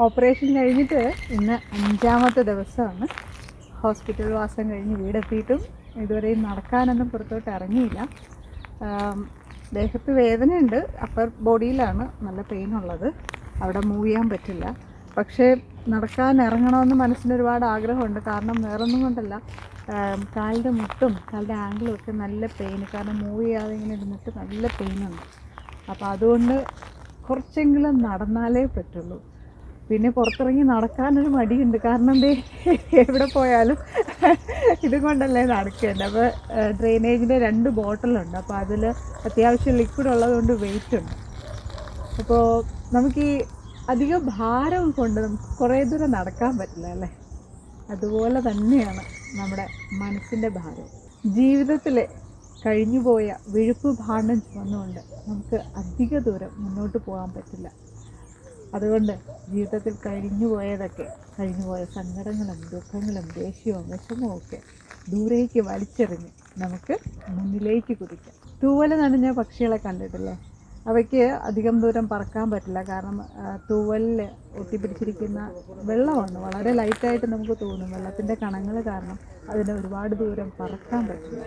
Operation കഴിഞ്ഞിട്ട് ഇന്ന് അഞ്ചാമത്തെ ദിവസമാണ്. ഹോസ്പിറ്റൽ വാസം കഴിഞ്ഞ് വീടെത്തിയിട്ടും ഇതുവരെയും നടക്കാനൊന്നും പുറത്തോട്ട് ഇറങ്ങിയില്ല. ദേഹത്ത് വേദനയുണ്ട്. അപ്പർ ബോഡിയിലാണ് നല്ല പെയിൻ ഉള്ളത്. അവിടെ മൂവ് ചെയ്യാൻ പറ്റില്ല. പക്ഷേ നടക്കാൻ ഇറങ്ങണമെന്ന് മനസ്സിന് ഒരുപാട് ആഗ്രഹമുണ്ട്. കാരണം വേറൊന്നും കൊണ്ടല്ല. കാലിന്റെ മുട്ടും കാലിന്റെ ആംഗിളും ഒക്കെ നല്ല പെയിൻ കാരണം മൂവ് ചെയ്യാതെ ഇങ്ങനെ ഇരുന്നിട്ട് നല്ല പെയിനുണ്ട് അപ്പോൾ അതുകൊണ്ട് കുറച്ചെങ്കിലും നടന്നാലേ പറ്റുള്ളൂ. പിന്നെ പുറത്തിറങ്ങി നടക്കാനൊരു മടിയുണ്ട്. കാരണം എന്തേ എവിടെ പോയാലും ഇതുകൊണ്ടല്ലേ നടക്കേണ്ടത്. അപ്പോൾ ഡ്രെയിനേജിന്റെ രണ്ട് ബോട്ടിലുണ്ട് അപ്പോൾ അതിൽ അത്യാവശ്യം ലിക്വിഡ് ഉള്ളതുകൊണ്ട് വെയിറ്റ് ഉണ്ട്. അപ്പോൾ നമുക്ക് ഈ അധികം ഭാരം കൊണ്ട് നമുക്ക് കുറേ ദൂരം നടക്കാൻ പറ്റില്ല അല്ലേ? അതുപോലെ തന്നെയാണ് നമ്മുടെ മനസ്സിന്റെ ഭാരം. ജീവിതത്തിൽ കഴിഞ്ഞുപോയ വിഴുപ്പ് ഭാണ്ഡം ചുമന്നുകൊണ്ട് നമുക്ക് അധിക ദൂരം മുന്നോട്ട് പോകാൻ പറ്റില്ല. അതുകൊണ്ട് ജീവിതത്തിൽ കഴിഞ്ഞു പോയതൊക്കെ കഴിഞ്ഞു പോയ സങ്കടങ്ങളും ദുഃഖങ്ങളും ദേഷ്യവും വിഷമവും ഒക്കെ ദൂരേക്ക് വലിച്ചെറിഞ്ഞ് നമുക്ക് മുന്നിലേക്ക് കുതിക്കാം. തൂവല നനഞ്ഞ പക്ഷികളെ കണ്ടിട്ടില്ലേ? അവയ്ക്ക് അധികം ദൂരം പറക്കാൻ പറ്റില്ല. കാരണം തൂവലിൽ ഒട്ടിപ്പിടിച്ചിരിക്കുന്ന വെള്ളമാണ്. വളരെ ലൈറ്റായിട്ട് നമുക്ക് തോന്നും വെള്ളത്തിന്റെ കണങ്ങൾ കാരണം അതിന് ഒരുപാട് ദൂരം പറക്കാൻ പറ്റില്ല.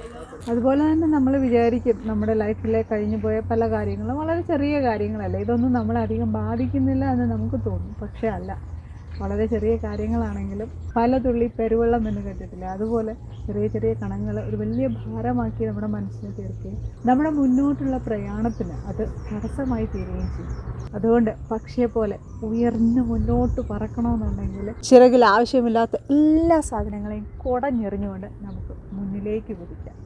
അതുപോലെ തന്നെ നമ്മൾ വിചാരിക്കും നമ്മുടെ ലൈഫിലെ കഴിഞ്ഞു പോയ പല കാര്യങ്ങളും വളരെ ചെറിയ കാര്യങ്ങളല്ല. ഇതൊന്നും നമ്മളെ അധികം ബാധിക്കുന്നില്ല എന്ന് നമുക്ക് തോന്നും. പക്ഷേ അല്ല. വളരെ ചെറിയ കാര്യങ്ങളാണെങ്കിലും പല തുള്ളി പെരുവെള്ളം എന്ന് കേട്ടിട്ടില്ല അതുപോലെ ചെറിയ ചെറിയ കണങ്ങൾ ഒരു വലിയ ഭാരമാക്കി നമ്മുടെ മനസ്സിനെ തീർക്കുകയും നമ്മുടെ മുന്നോട്ടുള്ള പ്രയാണത്തിന് അത് തടസ്സമായി തീരുകയും ചെയ്യും. അതുകൊണ്ട് പക്ഷിയെ പോലെ ഉയർന്ന് മുന്നോട്ട് പറക്കണമെന്നുണ്ടെങ്കിൽ ചിറകിൽ ആവശ്യമില്ലാത്ത എല്ലാ സാധനങ്ങളെയും കുടഞ്ഞെറിഞ്ഞുകൊണ്ട് നമുക്ക് മുന്നിലേക്ക് കുതിക്കാം.